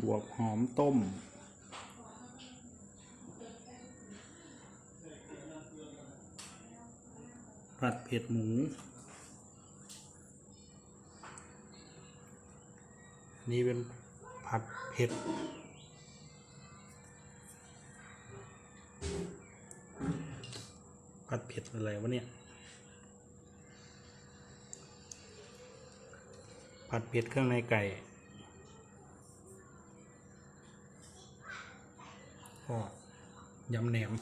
บวบหอมต้ม ผัดเผ็ดหมู นี่เป็นผัดเผ็ด ผัดเผ็ดอะไรวะเนี่ย ผัดเผ็ดเครื่องในไก่ ก็ยำแหนม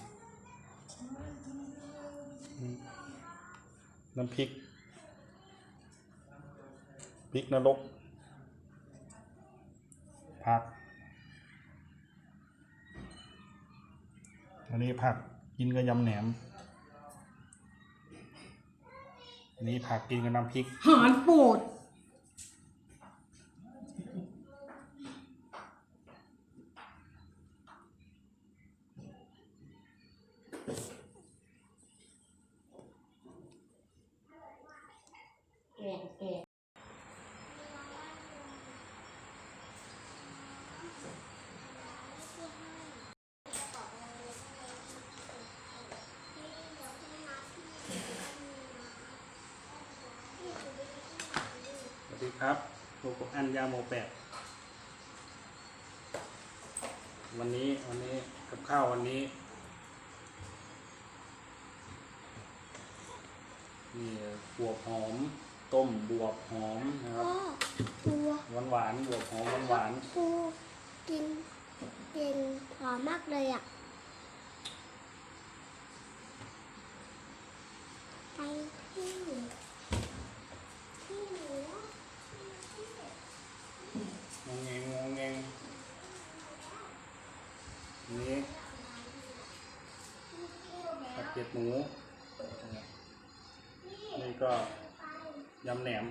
น้ำพริก พริกนรก ผัก อันนี้ผักกินกับยำแหนม อันนี้ผักกินกับน้ำพริก หารโปรด ดีครับโลโกอันยาโมแปดวันนี้วันนี้กับข้าววันนี้นี่บวบหอม ต้มบวบหอมนะครับพ่อตัวหวานหวานๆบวบหอมหวานหวานปูกินกินหอมมากเลยอะไปที่ที่หนู ๆงงเงงงงเงงอันนี้ ผัดเผ็ดหมูนี่ก็ยำแหนม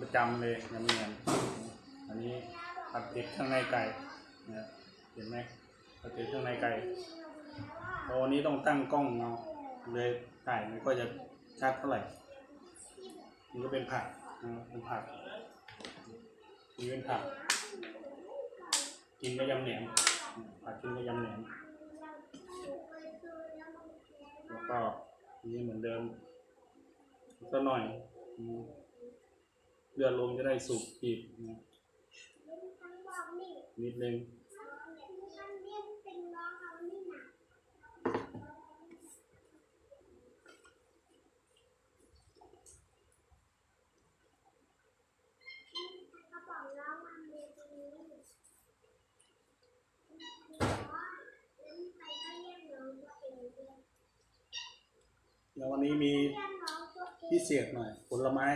ประจำเลยยำแหนมอันนี้ผัดเผ็ดข้างในไก่นะเห็นไหมผัดเผ็ดข้างในไก่โอ้นี้ต้องตั้งกล้องเนาะเลยถ่ายมันก็จะชัดเท่าไหร่นี่ก็เป็นผักนะเป็นผักนี่เป็นผักกินกับยำแหนมผักกินกับยำแหนม แล้ว ก็นี่เหมือนเดิมสักหน่อยอืมเลือดลมจะได้สุกอีกนะทั้งบอกนี่นิดนึง ฉันเรียกเป็นน้องเขานี่นะเขาบอกน้องมันเรียนตรงนี้ไปก็เรียกน้องตัวเองเรียก แล้ววันนี้มีพิเศษหน่อย ผลไม้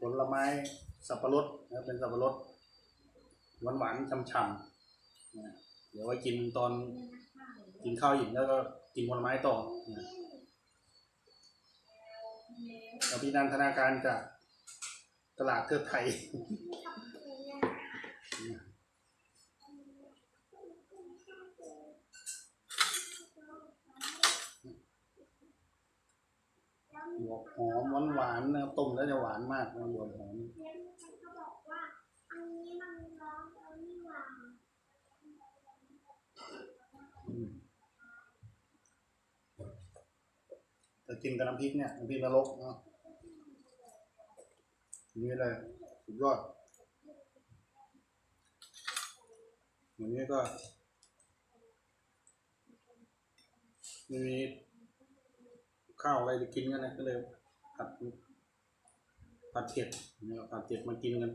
ผลไม้สับปะรดนะเป็นสับปะรดหวานหวานๆฉ่ำๆนะเดี๋ยวไว้กินตอนกินข้าวอิ่มแล้วก็กินผลไม้ต่อนะแล้วพี่นันธนาการจากตลาดเทิดไทย บวหอมหวานหวานนะต้มแล้วจะหวานมากนะหอมเขาบอกว่าอันนี้มันร้องเอานี่หอมแต่กินกับน้ำพริกเนี่ยน้ำพริกนรกเนาะนี่เลยสุดยอดวันนี้ก็มี ข้าวอะไรจะกินกันนะก็เลยผัดผัดเผ็ดนะครับผัดเผ็ดมากินกัน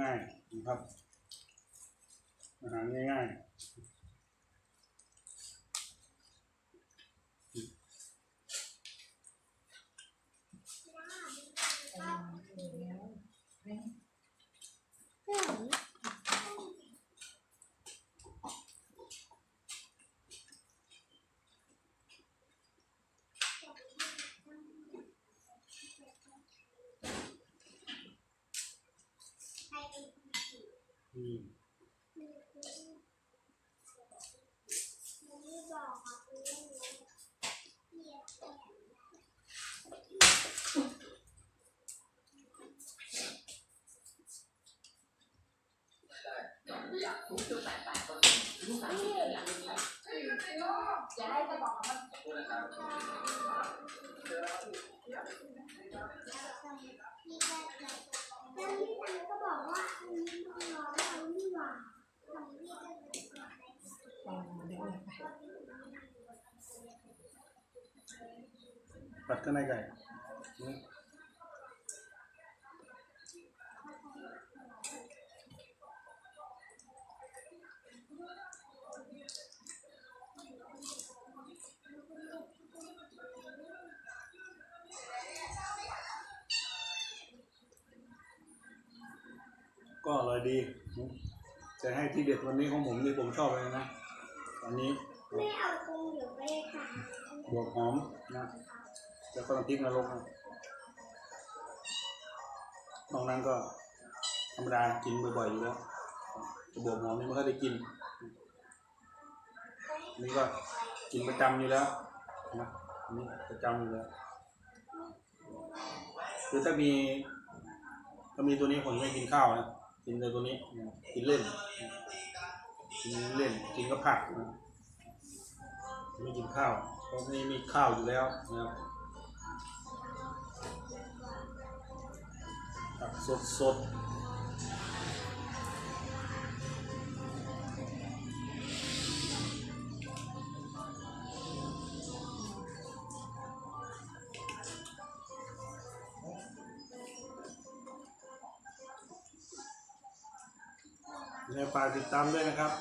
ง่ายๆนะครับอาหารง่ายๆ 你不用，你，ัดข้างในไก่อืมก็อร่อยดีจะให้ที่เด็ดวันนี้ของผมที่ผมชอบเลยนะ อันนี้ไม่เอาคงอยู่ไม่ค่ะบวกหอมนะ แล้วก็น้ำพริกนรกนะนอกนั้นก็ธรรมดากินบ่อยๆอยู่แล้วจะบวกหอมนี่ไม่ค่อยได้กินอันนี้ก็กินประจำอยู่แล้วนะอันนี้ประจำอยู่แล้วคือถ้ามีถ้ามีตัวนี้ผมไม่กินข้าวนะกินแต่ตัวนี้กินเล่นกินเล่นกินก็ผักนะไม่กินข้าวเพราะนี่มีข้าวอยู่แล้วนะครับ สดสดในฝากติดตามด้วยนะครับ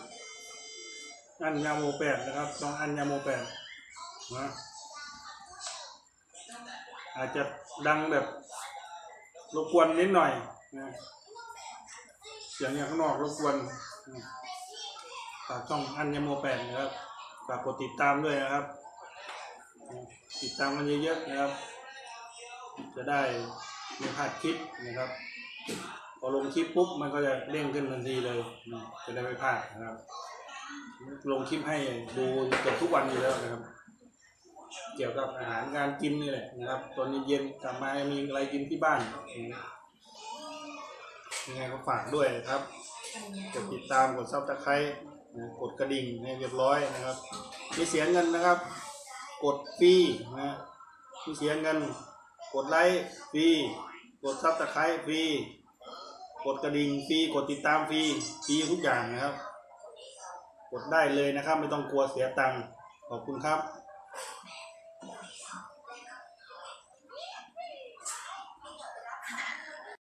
อันยาโมแปดนะครับน้องอันยาโมแปดนะอาจจะดังแบบ รบกวนนิดหน่อยนะเสียงอย่างข้างนอกรบกวนฝากช่องอันยาโมแปดนะครับฝากกดติดตามด้วยนะครับ ติดตามกันเยอะๆนะครับ จะได้ไม่พลาดคลิปนะครับ พอลงคลิปปุ๊บมันก็จะเด้งขึ้นทันทีเลย จะได้ไม่พลาดนะครับ ลงคลิปให้ดูเกือบทุกวันอยู่แล้วนะครับ เกี่ยวกับอาหารการกินนี่แหละนะครับ ตอนเย็นๆกลับมามีอะไรกินที่บ้านยังไงก็ฝากด้วยนะครับกดติดตามกดซับสไครต์กดกระดิ่งให้เรียบร้อยนะครับม่เสียเงินนะครับ กดฟรีนะม่เสียเงิน กดไลค์ฟรีกดซับสไครต์ฟรีกดกระดิ่งฟรีกดติดตามฟรีฟรีทุกอย่างนะครับ กดได้เลยนะครับ ไม่ต้องกลัวเสียตังค์ขอบคุณครับ